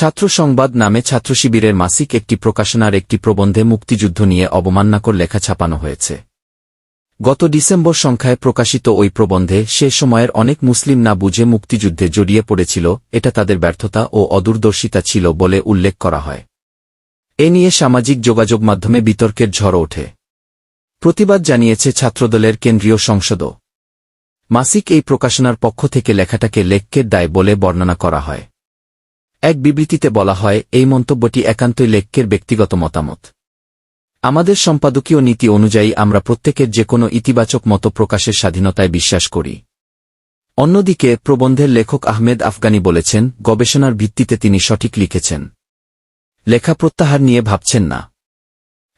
ছাত্র সংবাদ নামে ছাত্রশিবিরের মাসিক একটি প্রকাশনার একটি প্রবন্ধে মুক্তিযুদ্ধ নিয়ে অবমাননাকর লেখা ছাপানো হয়েছে। গত ডিসেম্বর সংখ্যায় প্রকাশিত ওই প্রবন্ধে সে সময়ের অনেক মুসলিম না বুঝে মুক্তিযুদ্ধে জড়িয়ে পড়েছিল, এটা তাদের ব্যর্থতা ও অদূরদর্শিতা ছিল বলে উল্লেখ করা হয়। এ নিয়ে সামাজিক যোগাযোগ মাধ্যমে বিতর্কের ঝড় ওঠে। প্রতিবাদ জানিয়েছে ছাত্রদলের কেন্দ্রীয় সংসদও। মাসিক এই প্রকাশনার পক্ষ থেকে লেখাটাকে লেখকের দায় বলে বর্ণনা করা হয়। এক বিবৃতিতে বলা হয়, এই মন্তব্যটি একান্তই লেখকের ব্যক্তিগত মতামত। আমাদের সম্পাদকীয় নীতি অনুযায়ী আমরা প্রত্যেকের যে কোনো ইতিবাচক মত প্রকাশের স্বাধীনতায় বিশ্বাস করি। অন্যদিকে, প্রবন্ধের লেখক আহমেদ আফগানি বলেছেন, গবেষণার ভিত্তিতে তিনি সঠিক লিখেছেন। লেখা প্রত্যাহার নিয়ে ভাবছেন না।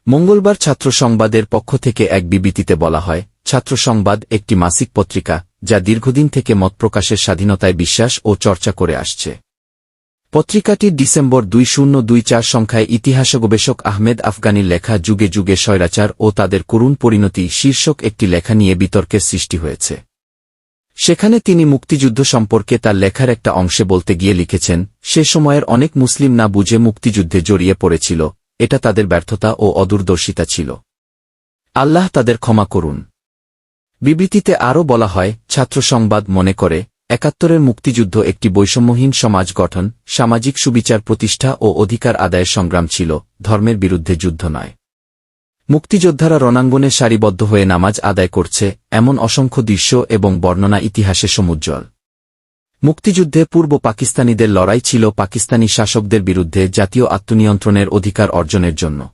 মঙ্গলবার ছাত্র সংবাদের পক্ষ থেকে এক বিবৃতিতে বলা হয়, ছাত্র সংবাদ একটি মাসিক পত্রিকা, যা দীর্ঘদিন থেকে মত প্রকাশের স্বাধীনতায় বিশ্বাস ও চর্চা করে আসছে। পত্রিকাটির ডিসেম্বর দুই শূন্য দুই চার সংখ্যায় ইতিহাস গবেষক আহমেদ আফগানির লেখা যুগে যুগে স্বৈরাচার ও তাদের করুণ পরিণতি শীর্ষক একটি লেখা নিয়ে বিতর্কের সৃষ্টি হয়েছে। সেখানে তিনি মুক্তিযুদ্ধ সম্পর্কে তার লেখার একটা অংশে বলতে গিয়ে লিখেছেন, সে সময়ের অনেক মুসলিম না বুঝে মুক্তিযুদ্ধে জড়িয়ে পড়েছিল, এটা তাদের ব্যর্থতা ও অদূরদর্শিতা ছিল। আল্লাহ তাদের ক্ষমা করুন। বিবৃতিতে আরও বলা হয় ছাত্র সংবাদ মনে করে একাত্তরের মুক্তিযুদ্ধ একটি বৈষম্যহীন সমাজ গঠন, সামাজিক সুবিচার প্রতিষ্ঠা ও অধিকার আদায়ের সংগ্রাম ছিল, ধর্মের বিরুদ্ধে যুদ্ধ নয়। মুক্তিযোদ্ধারা রণাঙ্গনে সারিবদ্ধ হয়ে নামাজ আদায় করছে, এমন অসংখ্য দৃশ্য এবং বর্ণনা ইতিহাসে সমুজ্জ্বল। মুক্তিযুদ্ধে পূর্ব পাকিস্তানিদের লড়াই ছিল পাকিস্তানি শাসকদের বিরুদ্ধে জাতীয় আত্মনিয়ন্ত্রণের অধিকার অর্জনের জন্য।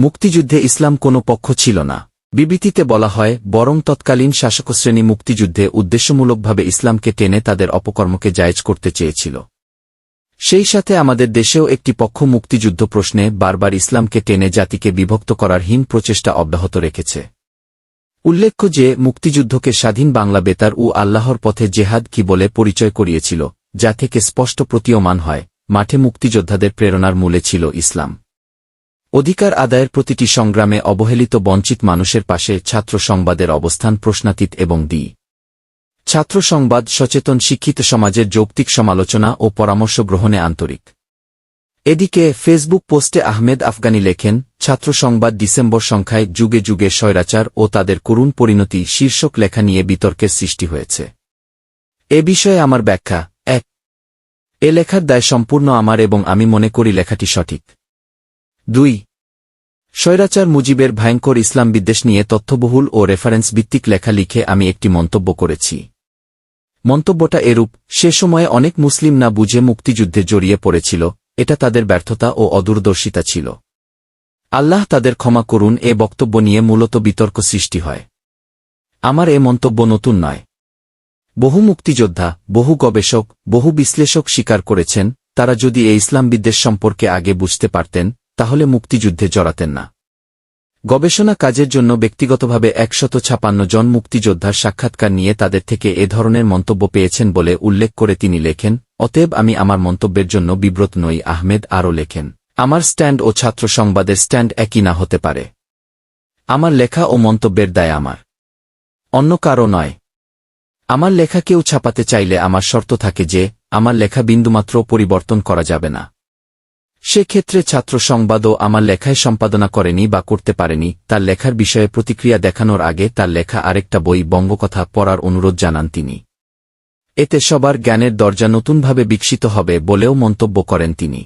মুক্তিযুদ্ধে ইসলাম কোনো পক্ষ ছিল না। বিবৃতিতে বলা হয়, বরং তৎকালীন শাসকশ্রেণী মুক্তিযুদ্ধে উদ্দেশ্যমূলকভাবে ইসলামকে টেনে তাদের অপকর্মকে জায়েজ করতে চেয়েছিল। সেই সাথে আমাদের দেশেও একটি পক্ষ মুক্তিযুদ্ধ প্রশ্নে বারবার ইসলামকে টেনে জাতিকে বিভক্ত করার হীন প্রচেষ্টা অব্যাহত রেখেছে। উল্লেখ্য যে, মুক্তিযুদ্ধকে স্বাধীন বাংলা বেতার ও আল্লাহর পথে জেহাদ কি বলে পরিচয় করিয়েছিল, যা থেকে স্পষ্ট প্রতীয়মান হয়, মাঠে মুক্তিযোদ্ধাদের প্রেরণার মূলে ছিল ইসলাম। অধিকার আদায়ের প্রতিটি সংগ্রামে অবহেলিত বঞ্চিত মানুষের পাশে ছাত্র সংবাদের অবস্থান, প্রশ্নাতীত এবং দি। ছাত্র সংবাদ, সচেতন, শিক্ষিত সমাজের যৌক্তিক সমালোচনা ও পরামর্শ গ্রহণে আন্তরিক। এদিকে ফেসবুক পোস্টে আহমেদ আফগানি লেখেন, ছাত্র সংবাদ ডিসেম্বর সংখ্যায় যুগে যুগে স্বৈরাচার ও তাদের করুণ পরিণতি শীর্ষক লেখা নিয়ে বিতর্কের সৃষ্টি হয়েছে। এ বিষয়ে আমার ব্যাখ্যা, এক। এ লেখার দায় সম্পূর্ণ আমার এবং আমি মনে করি লেখাটি সঠিক। দুই। স্বৈরাচার মুজিবের ভয়ঙ্কর ইসলাম বিদ্বেষ নিয়ে তথ্যবহুল ও রেফারেন্স ভিত্তিক লেখা লিখে আমি একটি মন্তব্য করেছি। মন্তব্যটা এরূপ, সে সময়ে অনেক মুসলিম না বুঝে মুক্তিযুদ্ধে জড়িয়ে পড়েছিল, এটা তাদের ব্যর্থতা ও অদূরদর্শিতা ছিল। আল্লাহ তাদের ক্ষমা করুন এ বক্তব্য নিয়ে মূলত বিতর্ক সৃষ্টি হয়। আমার এ মন্তব্য নতুন নয়। বহু মুক্তিযোদ্ধা, বহু গবেষক, বহু বিশ্লেষক স্বীকার করেছেন, তারা যদি এ ইসলাম বিদ্বেষ সম্পর্কে আগে বুঝতে পারতেন তাহলে মুক্তিযুদ্ধে জড়াতেন না। গবেষণা কাজের জন্য ব্যক্তিগতভাবে একশত ছাপান্ন জন মুক্তিযোদ্ধার সাক্ষাৎকার নিয়ে তাদের থেকে এ ধরনের মন্তব্য পেয়েছেন বলে উল্লেখ করে তিনি লেখেন, অতএব আমি আমার মন্তব্যের জন্য বিব্রত নই আহমেদ আরও লেখেন, আমার স্ট্যান্ড ও ছাত্র সংবাদের স্ট্যান্ড একই না হতে পারে। আমার লেখা ও মন্তব্যের দায় আমার। অন্য কারও নয়। আমার লেখা কেউ ছাপাতে চাইলে আমার শর্ত থাকে যে, আমার লেখা বিন্দুমাত্র পরিবর্তন করা যাবে না। সেক্ষেত্রে ছাত্র সংবাদও আমার লেখায় সম্পাদনা করেনি বা করতে পারেনি, তার লেখার বিষয়ে প্রতিক্রিয়া দেখানোর আগে তার লেখা আরেকটা বই বঙ্গকথা পড়ার অনুরোধ জানান তিনি। এতে সবার জ্ঞানের দরজা নতুনভাবে বিকশিত হবে বলেও মন্তব্য করেন তিনি।